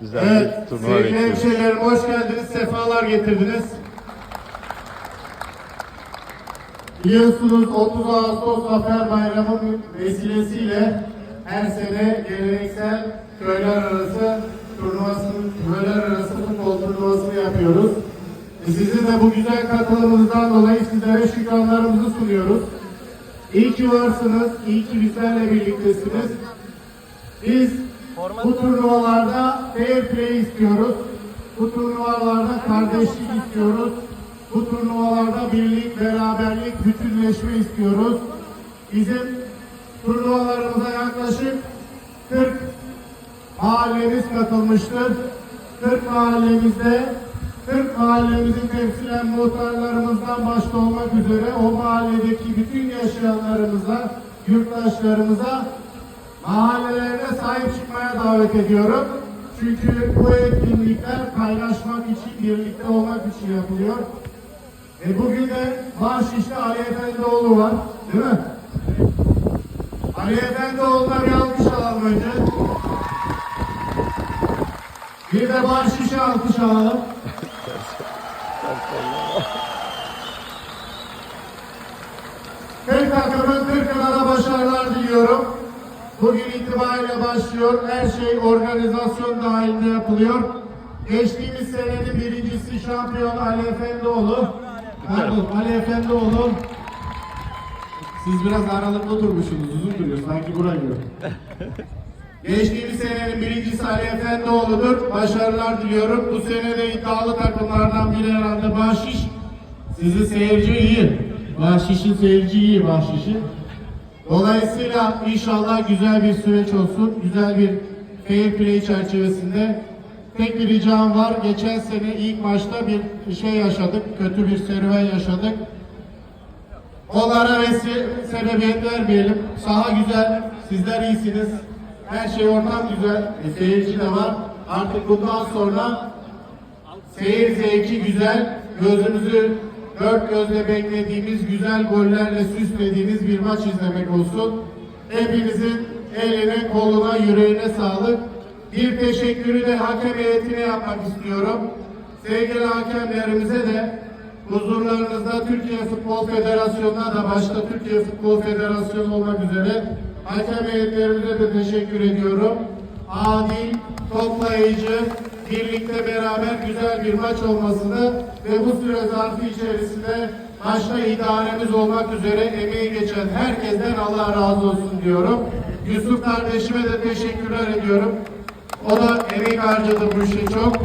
Güzel Evet, bir turnuva sevgili bekliyoruz. hemşehrilerim hoş geldiniz, sefalar getirdiniz. Biliyorsunuz 30 Ağustos Zafer Bayramı vesilesiyle her sene geleneksel köyler arası turnuvasını, köyler arası futbol turnuvasını yapıyoruz. E, Sizin de bu güzel katılımınızdan dolayı sizlere şükranlarımızı sunuyoruz. İyi ki varsınız, iyi ki bizlerle birliktesiniz. Biz bu turnuvalarda fair play istiyoruz. Bu turnuvalarda kardeşlik istiyoruz. Bu turnuvalarda birlik, beraberlik, bütünleşme istiyoruz. Bizim turnuvalarımıza yaklaşık 40 mahallemiz katılmıştır. 40 mahallemizde 40 mahallemizin temsilen muhtarlarımızdan başta olmak üzere o mahalledeki bütün yaşayanlarımıza, yurttaşlarımıza mahallelerine sahip çıkmaya davet ediyorum. Çünkü bu etkinlikler paylaşmak için, birlikte olmak için yapılıyor. E bugün de Bahşiş'te Ali Efendioğlu var, değil mi? Ali Efendioğlu'na bir alkış alalım önce. Bir de Bahşiş'e alkış alalım. Tek takımın da başarılar diliyorum. Bugün itibariyle başlıyor. Her şey organizasyon dahilinde yapılıyor. Geçtiğimiz senenin birincisi şampiyon Ali Efendioğlu. Pardon Ali Efendioğlu. Siz biraz aralıklı durmuşsunuz, uzun duruyor. Sanki buraya göre. Geçtiğimiz senenin birincisi Ali Efendioğlu'dur. Başarılar diliyorum. Bu sene de iddialı takımlardan biri herhalde Bahşiş. Sizin seyirci iyi. Bahşiş'in seyirci iyi Bahşiş'in. Dolayısıyla inşallah güzel bir süreç olsun. Güzel bir fair play çerçevesinde. Tek bir ricam var. Geçen sene ilk maçta bir şey yaşadık. Kötü bir serüven yaşadık. Onlara vesi sebebiyet vermeyelim. Saha güzel, sizler iyisiniz. Her şey ortam güzel. E, seyirci de var. Artık bundan sonra seyir zevki güzel. Gözümüzü dört gözle beklediğimiz güzel gollerle süslediğimiz bir maç izlemek olsun. Hepinizin eline, koluna, yüreğine sağlık. Bir teşekkürü de hakem heyetine yapmak istiyorum. Sevgili hakemlerimize de huzurlarınızda Türkiye Futbol Federasyonu'na da başta Türkiye Futbol Federasyonu olmak üzere hakem heyetlerimize de teşekkür ediyorum. Adil, toplayıcı, birlikte beraber güzel bir maç olmasını ve bu süre zarfı içerisinde başta idaremiz olmak üzere emeği geçen herkesten Allah razı olsun diyorum. Yusuf kardeşime de teşekkürler ediyorum. O da emek harcadı bu işe çok.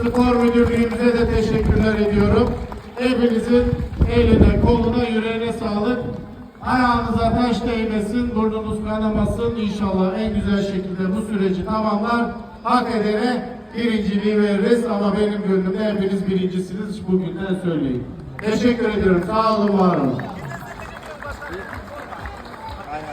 Spor müdürlüğümüze de teşekkürler ediyorum. Hepinizin eline, koluna, yüreğine sağlık. Ayağınıza taş değmesin, burnunuz kanamasın. İnşallah en güzel şekilde bu süreci tamamlar. Hak edene birinciliği veririz ama benim gönlümde hepiniz birincisiniz. Bugünden söyleyeyim. Teşekkür ediyorum. Sağ olun, var olun.